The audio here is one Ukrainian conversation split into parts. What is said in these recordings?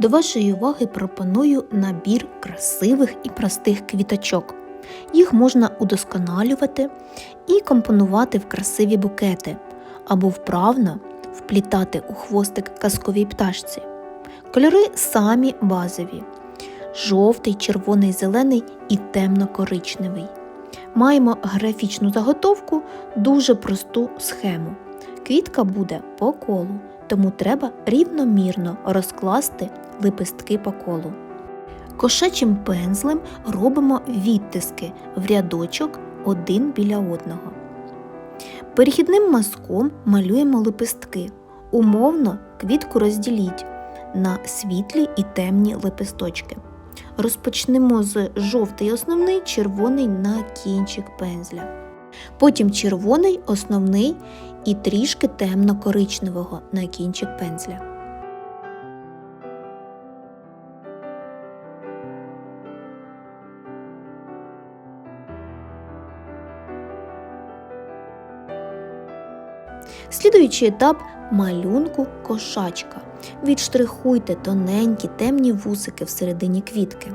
До вашої уваги пропоную набір красивих і простих квіточок. Їх можна удосконалювати і компонувати в красиві букети або вправно вплітати у хвостик казковій пташці. Кольори самі базові: жовтий, червоний, зелений і темно-коричневий. Маємо графічну заготовку, дуже просту схему. Квітка буде по колу, тому треба рівномірно розкласти лепестки по колу. Кошачим пензлем робимо відтиски в рядочок один біля одного. Перехідним мазком малюємо лепестки. Умовно квітку розділіть на світлі і темні лепесточки. Розпочнемо з жовтий основний, червоний на кінчик пензля. Потім червоний основний і трішки темно-коричневого на кінчик пензля. Слідуючий етап малюнку кошачка. Відштрихуйте тоненькі темні вусики всередині квітки.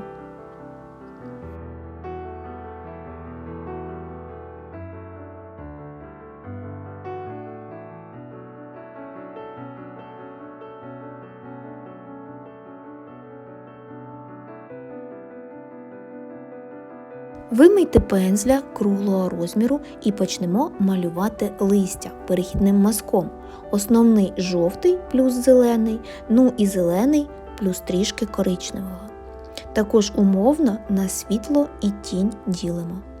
Вимийте пензля круглого розміру і почнемо малювати листя перехідним мазком. Основний жовтий плюс зелений, ну і зелений плюс трішки коричневого. Також умовно на світло і тінь ділимо.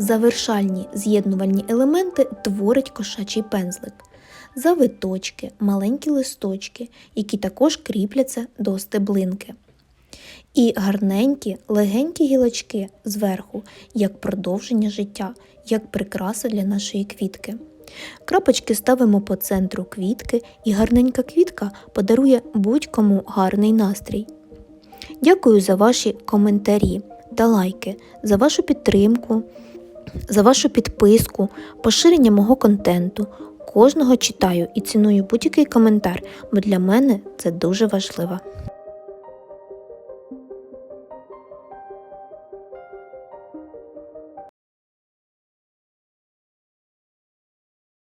Завершальні з'єднувальні елементи творить кошачий пензлик. Завиточки, маленькі листочки, які також кріпляться до стеблинки. І гарненькі, легенькі гілочки зверху, як продовження життя, як прикраса для нашої квітки. Крапочки ставимо по центру квітки, і гарненька квітка подарує будь-кому гарний настрій. Дякую за ваші коментарі та лайки, за вашу підтримку, за вашу підписку, поширення мого контенту. Кожного читаю і ціную будь-який коментар, бо для мене це дуже важливо.